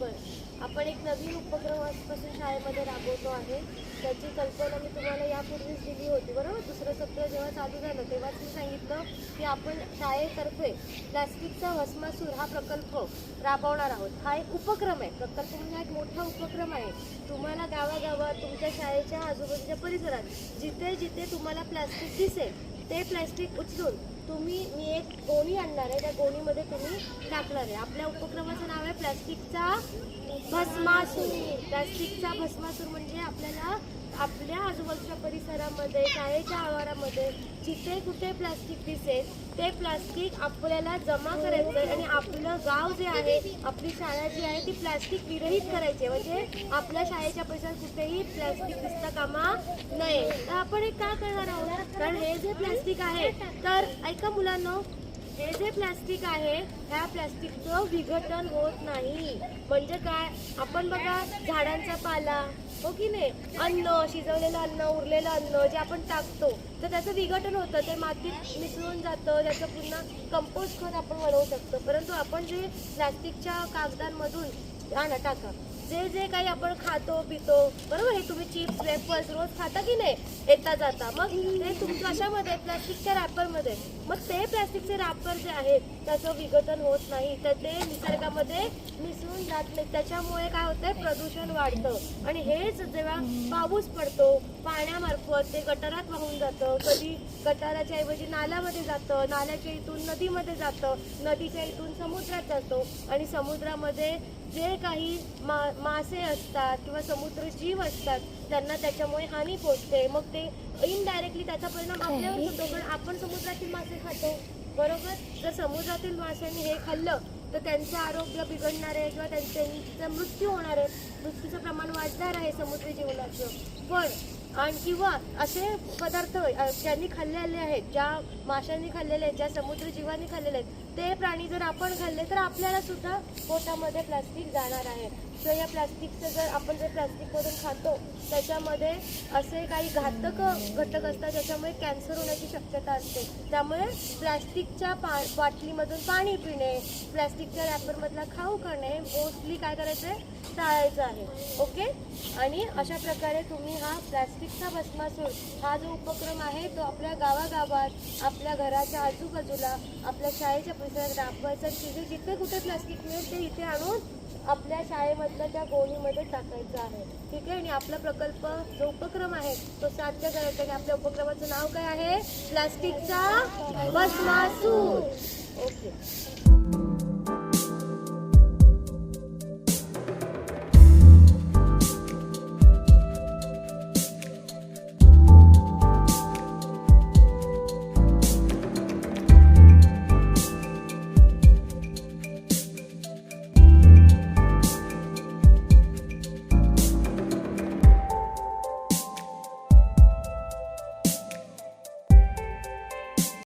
बरं आपण एक नवीन उपक्रम आजपासून शाळेमध्ये राबवतो आहे. त्याची कल्पना मी तुम्हाला यापूर्वीच दिली होती बरोबर? दुसरं सत्र जेव्हा चालू झालं तेव्हाच मी सांगितलं की आपण शाळेतर्फे प्लास्टिकचा भस्मासूर हा प्रकल्प राबवणार आहोत. हा एक उपक्रम आहे. प्रकल्प म्हणजे हा एक मोठा उपक्रम आहे. तुम्हाला गावागावात तुमच्या शाळेच्या आजूबाजूच्या परिसरात जिथे जिथे तुम्हाला प्लास्टिक दिसेल ते प्लास्टिक उचलून तुम्ही मी एक गोणी आणणार आहे. त्या गोणीमध्ये तुम्ही टाकणार आहे. आपल्या उपक्रमाचं नाव आहे प्लॅस्टिकचा भस्मासूर. प्लॅस्टिकचा भस्मासूर म्हणजे आपल्याला आपल्या आजूबाजूच्या परिसरामध्ये शाळेच्या आवारामध्ये जिथे कुठे प्लास्टिक दिसेल ते प्लास्टिक आपल्याला जमा करायचं आहे आणि आपलं गाव जे आहे आपली शाळा जी आहे ती प्लास्टिक विरहित करायची म्हणजे आपल्या शाळेच्या परिसरात कुठेही प्लास्टिक दिसता कामा नये. तर आपण एक का करणार आहोत? कारण हे जे प्लास्टिक आहे तर ऐका मुलांनो हे जे प्लास्टिक आहे ह्या प्लास्टिकचं विघटन होत नाही. म्हणजे काय? आपण बघा झाडांचा पाला हो की नाही? अन्न शिजवलेलं अन्न उरलेलं अन्न जे आपण टाकतो तर त्याचं विघटन होतं. ते मातीत मिसळून जातं त्याचं पुन्हा कंपोस्ट खत आपण बनवू शकतो. परंतु आपण जे प्लास्टिकच्या कागदांमधून हा ना टाका. जे जे काही आपण खातो पितो बरोबर हे तुम्ही चिप्स वेफर्स रोज खाता की नाही? येता जाता. मग ते तुमच्या अशामध्ये प्लॅस्टिकच्या रॅपरमध्ये मग ते प्लॅस्टिकचे रॅपर जे आहेत त्याचं विघटन होत नाही. तर ते निसर्गामध्ये मिसळून जात नाही. त्याच्यामुळे काय होतंय? प्रदूषण वाढतं. आणि हेच जेव्हा पाऊस पडतो पाण्यामार्फत ते गटारात वाहून जातं. कधी गटाराच्या ऐवजी नाल्यामध्ये जातं. नाल्याच्या इथून नदीमध्ये जातं. नदीच्या इथून समुद्रात जातो. आणि समुद्रामध्ये जे काही मा मासे असतात किंवा समुद्र जीव असतात त्यांना त्याच्यामुळे हानी पोचते. मग ते इनडायरेक्टली त्याचा परिणाम आपल्यावर होतो. कारण आपण समुद्रातील मासे खातो. बरोबर? जर समुद्रातील माशांनी हे खाल्लं तर त्यांचं आरोग्य बिघडणार आहे किंवा त्यां- त्यांचा मृत्यू होणार आहे. मृत्यूचं प्रमाण वाढणार आहे समुद्री जीवनाचं. पण आणि किंवा असे पदार्थ ज्यांनी खाल्लेले आहेत ज्या माशांनी खाल्लेले आहेत ज्या समुद्र जीवांनी खाल्लेले आहेत ते प्राणी जर आपण खाल्ले तर आपल्याला सुद्धा पोटामध्ये प्लास्टिक जाणार आहे. तर या प्लास्टिकचं जर आपण जर प्लास्टिकमधून खातो त्याच्यामध्ये असे काही घातक घटक असतात ज्याच्यामुळे कॅन्सर होण्याची शक्यता असते. त्यामुळे प्लास्टिकच्या पा बाटलीमधून पाणी पिणे प्लास्टिकच्या रॅपरमधला खाऊ करणे मोस्टली काय करायचं आहे टाळायचं आहे. ओके? आणि अशा प्रकारे तुम्ही हा प्लास्टिकचा भस्मासूर हा जो उपक्रम आहे तो आपल्या गावागावात आपल्या घराच्या आजूबाजूला आपल्या शाळेच्या परिसरात राबवायचा. तिथे जिथे कुठे प्लास्टिक मिळेल ते इथे आणून आपल्या शाळेमधल्या त्या गोणीमध्ये टाकायचं आहे. ठीक आहे? आणि आपला प्रकल्प जो उपक्रम आहे तो साध्य करायचा आणि आपल्या उपक्रमाचं नाव काय आहे? प्लास्टिकचा भस्मासूर ओके.